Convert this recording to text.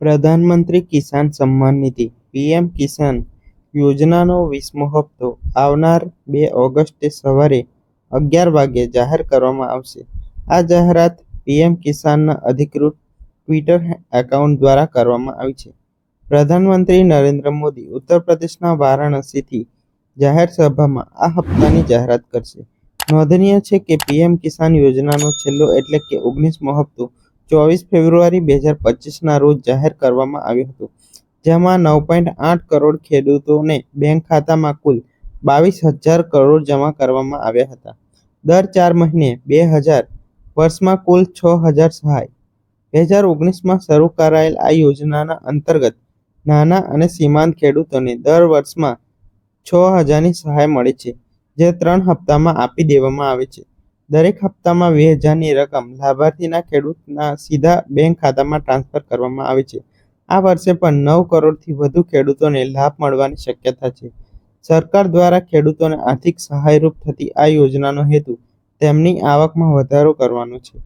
પ્રધાનમંત્રી કિસાન સન્માન નિધિ, પીએમ કિસાન યોજનાનો વીસમો હપ્તો આવનાર બે ઓગસ્ટે સવારે અગિયાર વાગ્યે જાહેર કરવામાં આવશે. આ જાહેરાત પીએમ કિસાનના અધિકૃત ટ્વિટર એકાઉન્ટ દ્વારા કરવામાં આવી છે. પ્રધાનમંત્રી નરેન્દ્ર મોદી ઉત્તર પ્રદેશના વારાણસીથી જાહેર સભામાં આ હપ્તાની જાહેરાત કરશે. નોંધનીય છે કે પીએમ કિસાન યોજનાનો છેલ્લો એટલે કે ઓગણીસમો હપ્તો ચોવીસ ફેબ્રુઆરી બે હજાર પચીસના રોજ જાહેર કરવામાં આવ્યું હતું, જેમાં નવ પોઈન્ટ આઠ કરોડ ખેડૂતોને બેંક ખાતામાં કુલ બાવીસ હજાર કરોડ જમા કરવામાં આવ્યા હતા. દર ચાર મહિને બે હજાર વર્ષમાં કુલ છ હજાર સહાય. બે હજાર ઓગણીસમાં શરૂ કરાયેલ આ યોજનાના અંતર્ગત નાના અને સીમાંત ખેડૂતોને દર વર્ષમાં છ હજારની સહાય મળે છે, જે ત્રણ હપ્તામાં આપી દેવામાં આવે છે. દરેક હપ્તામાં બે હજારની રકમ લાભાર્થીના ખેડૂતના સીધા બેંક ખાતામાં ટ્રાન્સફર કરવામાં આવે છે. આ વર્ષે પણ નવ કરોડથી વધુ ખેડૂતોને લાભ મળવાની શક્યતા છે. સરકાર દ્વારા ખેડૂતોને આર્થિક સહાયરૂપ થતી આ યોજનાનો હેતુ તેમની આવકમાં વધારો કરવાનો છે.